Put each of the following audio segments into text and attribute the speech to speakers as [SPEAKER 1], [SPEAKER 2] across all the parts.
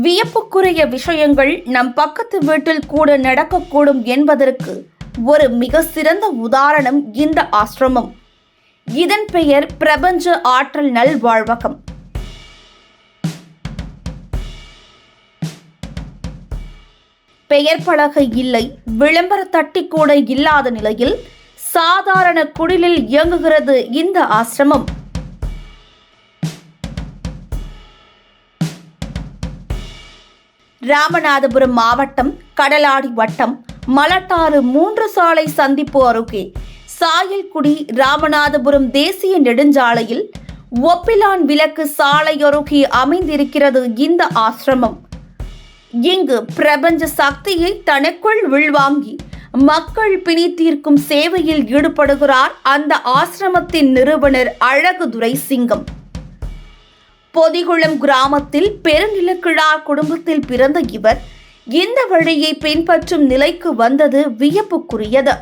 [SPEAKER 1] வியப்புக்குரிய விஷயங்கள் நம் பக்கத்து வீட்டில் கூட நடக்கக்கூடும் என்பதற்கு ஒரு மிக சிறந்த உதாரணம் இந்த ஆசிரமம். இதன் பெயர் பிரபஞ்ச ஆற்றல் நல்வாழ்வகம். பெயர் பலகை இல்லை விளம்பர தட்டி கூட இல்லாத நிலையில் சாதாரண குடிலில் இயங்குகிறது இந்த ஆசிரமம். ராமநாதபுரம் மாவட்டம் கடலாடி வட்டம் மலட்டாறு மூன்று சாலை சந்திப்பு அருகே சாயல்குடி ராமநாதபுரம் தேசிய நெடுஞ்சாலையில் ஒப்பிலான் விளக்கு சாலை அருகே அமைந்திருக்கிறது இந்த ஆசிரமம். இங்கு பிரபஞ்ச சக்தியை தனக்குள் உள்வாங்கி மக்கள் பிணி தீர்க்கும் சேவையில் ஈடுபடுகிறார் அந்த ஆசிரமத்தின் நிறுவனர் அழகுதுரை சிங்கம். பொதிகுளம் கிராமத்தில் பெருநிலக்கிழார் குடும்பத்தில் பிறந்த இவர் இந்த வழியை பின்பற்றும் நிலைக்கு வந்தது வியப்புக்குரியது.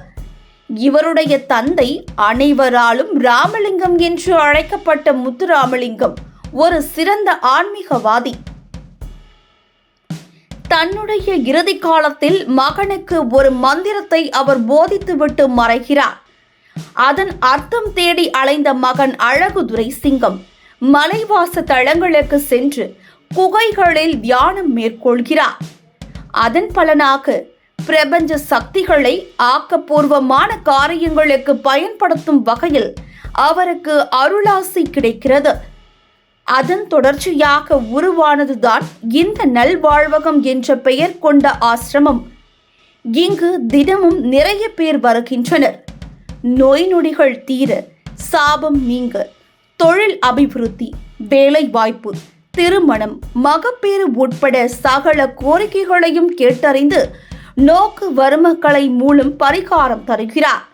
[SPEAKER 1] இவருடைய தந்தை அனைவராலும் ராமலிங்கம் என்று அழைக்கப்பட்ட முத்துராமலிங்கம் ஒரு சிறந்த ஆன்மீகவாதி. தன்னுடைய இறுதி காலத்தில் மகனுக்கு ஒரு மந்திரத்தை அவர் போதித்துவிட்டு மறைகிறார். அதன் அர்த்தம் தேடி அலைந்த மகன் அழகுதுரை சிங்கம் மலைவாச தளங்களுக்கு சென்று குகைகளில் தியானம் மேற்கொள்கிறார். அதன் பலனாக பிரபஞ்ச சக்திகளை ஆக்கப்பூர்வமான காரியங்களுக்கு பயன்படுத்தும் வகையில் அவருக்கு அருளாசி கிடைக்கிறது. அதன் தொடர்ச்சியாக உருவானதுதான் இந்த நல்வாழ்வகம் என்ற பெயர் கொண்ட ஆசிரமம். இங்கு தினமும் நிறைய பேர் வருகின்றனர். நோய் நொடிகள் தீர சாபம் நீங்க தொழில் அபிவிருத்தி வேலை வாய்ப்பு திருமணம் மகப்பேறு உட்பட சகல கோரிக்கைகளையும் கேட்டறிந்து நோக்கு வறுமக்களை மூலம் பரிகாரம் தருகிறார்.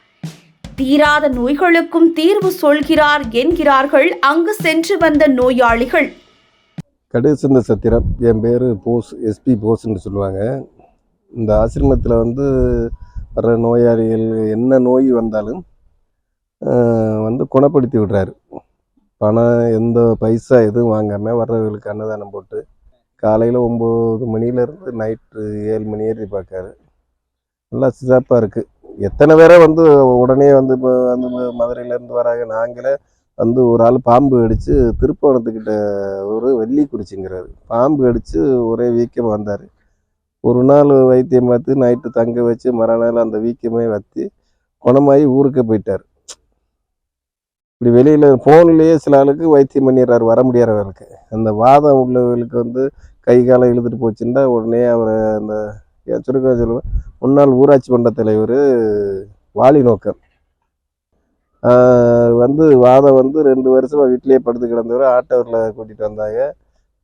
[SPEAKER 1] தீராத நோய்களுக்கும் தீர்வு சொல்கிறார் என்கிறார்கள் அங்கு சென்று வந்த நோயாளிகள்.
[SPEAKER 2] கடுசிந்த சத்திரம். என் பேர் போஸ் எஸ்பி போஸ்ன்னு சொல்லுவாங்க. இந்த ஆசிரமத்தில் வந்து வர்ற நோயாளிகள் என்ன நோய் வந்தாலும் வந்து குணப்படுத்தி விடுறாரு. பணம் எந்த பைசா எதுவும் வாங்காமல் வர்றவர்களுக்கு அன்னதானம் போட்டு காலையில் ஒம்பது மணிலேருந்து நைட்டு ஏழு மணி ஏறி பார்க்காரு நல்லா சிறப்பாக இருக்குது எத்தனை பேரை வந்து உடனே வந்து இப்போ வந்து மதுரையிலேருந்து வராங்க. நாங்களே வந்து ஒரு ஆள் பாம்பு அடித்து திருப்பவனத்துக்கிட்ட ஒரு வெள்ளி குடிச்சுங்கிறாரு. பாம்பு அடித்து ஒரே வீக்கம் வந்தார். ஒரு நாள் வைத்தியம் பார்த்து நைட்டு தங்க வச்சு மறுநாள் அந்த வீக்கமே வத்தி குணமாகி ஊருக்கு போயிட்டார். இப்படி வெளியில் ஃபோன்லேயே சில ஆளுக்கு வைத்தியம் பண்ணிடுறாரு வர முடியாதவர்களுக்கு அந்த வாதம் உள்ளவர்களுக்கு வந்து கை காலம் இழுத்துட்டு போச்சுன்னா உடனே அவரை அந்த சுருக்க சொல்லுவேன் முன்னாள் ஊராட்சி மன்ற தலைவர் வாலி நோக்கர் வந்து வாதம் வந்து ரெண்டு வருஷமாக வீட்டிலேயே படுத்து கிடந்தவர் ஆட்டோவில் கூட்டிகிட்டு வந்தாங்க.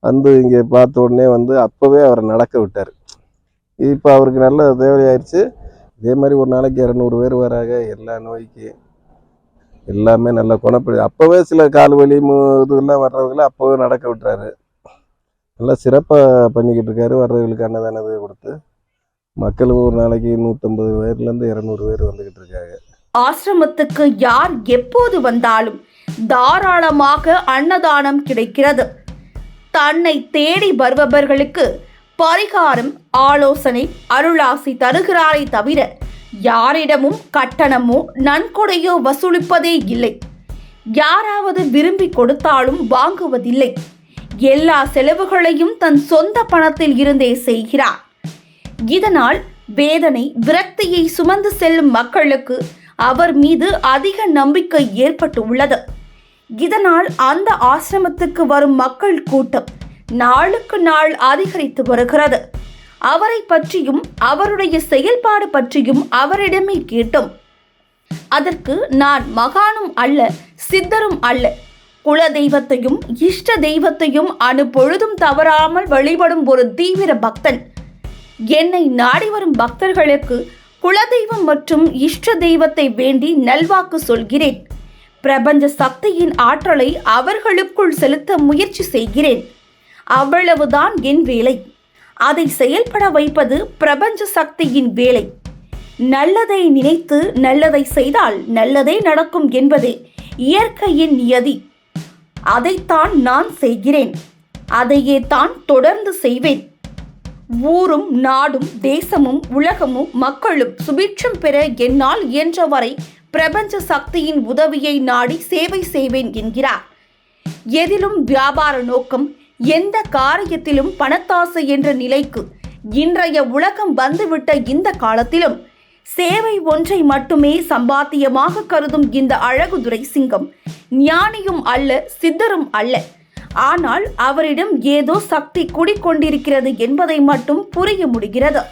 [SPEAKER 2] வந்து இங்கே பார்த்த உடனே வந்து அப்போவே அவரை நடக்க விட்டார். இப்போ அவருக்கு நல்ல தேவையாயிடுச்சு இதே மாதிரி ஒரு நாளைக்கு இரநூறு பேர் வராங்க எல்லா நோய்க்கு. எல்லாமே நல்லா குணப்படுது. அப்போவே சில கால் வலி இதெல்லாம் வர்றவங்கள அப்போவே நடக்க விட்டுறாரு. நல்லா சிறப்பாக பண்ணிக்கிட்டு இருக்காரு. வர்றவங்களுக்கு அன்னதானது கொடுத்து. மக்கள் ஒரு நாளைக்கு நூற்றம்பது பேர்லேருந்து இரநூறு பேர் வந்துக்கிட்டு இருக்காங்க.
[SPEAKER 1] ஆசிரமத்துக்கு யார் எப்போது வந்தாலும் தாராளமாக அன்னதானம் கிடைக்கிறது. தன்னை தேடி வருபவர்களுக்கு பரிகாரம் ஆலோசனை அருளாசி தருகிறாரே தவிர யாரிடமும் கட்டணமோ நன்கொடையோ வசூலிப்பதே இல்லை. யாராவது விரும்பி கொடுத்தாலும் வாங்குவதில்லை. எல்லா செலவுகளையும் தன் சொந்த பணத்தில் இருந்தே செய்கிறார். இதனால் வேதனை விரக்தியை சுமந்து செல்லும் மக்களுக்கு அவர் மீது அதிக நம்பிக்கை ஏற்பட்டு உள்ளது. இதனால் அந்த ஆசிரமத்துக்கு வரும் மக்கள் கூட்டம் நாளுக்கு நாள் அதிகரித்து வருகிறது. அவரை பற்றியும் அவருடைய செயல்பாடு பற்றியும் அவரிடமே கேட்டோம். அதற்கு நான் மகானும் அல்ல சித்தரும் அல்ல. குல தெய்வத்தையும் இஷ்ட தெய்வத்தையும் அனுப்பொழுதும் தவறாமல் வழிபடும் ஒரு தீவிர பக்தன். என்னை நாடி வரும் பக்தர்களுக்கு குலதெய்வம் மற்றும் இஷ்ட தெய்வத்தை வேண்டி நல்வாக்கு சொல்கிறேன். பிரபஞ்ச சக்தியின் ஆற்றலை அவர்களுக்குள் செலுத்த முயற்சி செய்கிறேன். அவ்வளவுதான் என் வேலை. அதை செயல்பட வைப்பது பிரபஞ்ச சக்தியின் வேலை. நல்லதை நினைத்து நல்லதை செய்தால் நல்லதே நடக்கும் என்பதே இயற்கையின் நியதி. அதைத்தான் நான் செய்கிறேன். அதையே தான் தொடர்ந்து செய்வேன். ஊரும் நாடும் தேசமும் உலகமும் மக்களும் சுபிட்சம் பெற என்னால் இயன்றவரை பிரபஞ்ச சக்தியின் உதவியை நாடி சேவை செய்வேன் என்கிறார். எதிலும் வியாபார நோக்கம் எந்த காரியத்திலும் பணத்தாசை என்ற நிலைக்கு இன்றைய உலகம் வந்துவிட்ட இந்த காலத்திலும் சேவை ஒன்றை மட்டுமே சம்பாத்தியமாக கருதும் இந்த அழகுதுரை சிங்கம் ஞானியும் அல்ல சித்தரும் அல்ல. ஆனால் அவரிடம் ஏதோ சக்தி குடிக்கொண்டிருக்கிறது என்பதை மட்டும் புரிய முடிகிறது.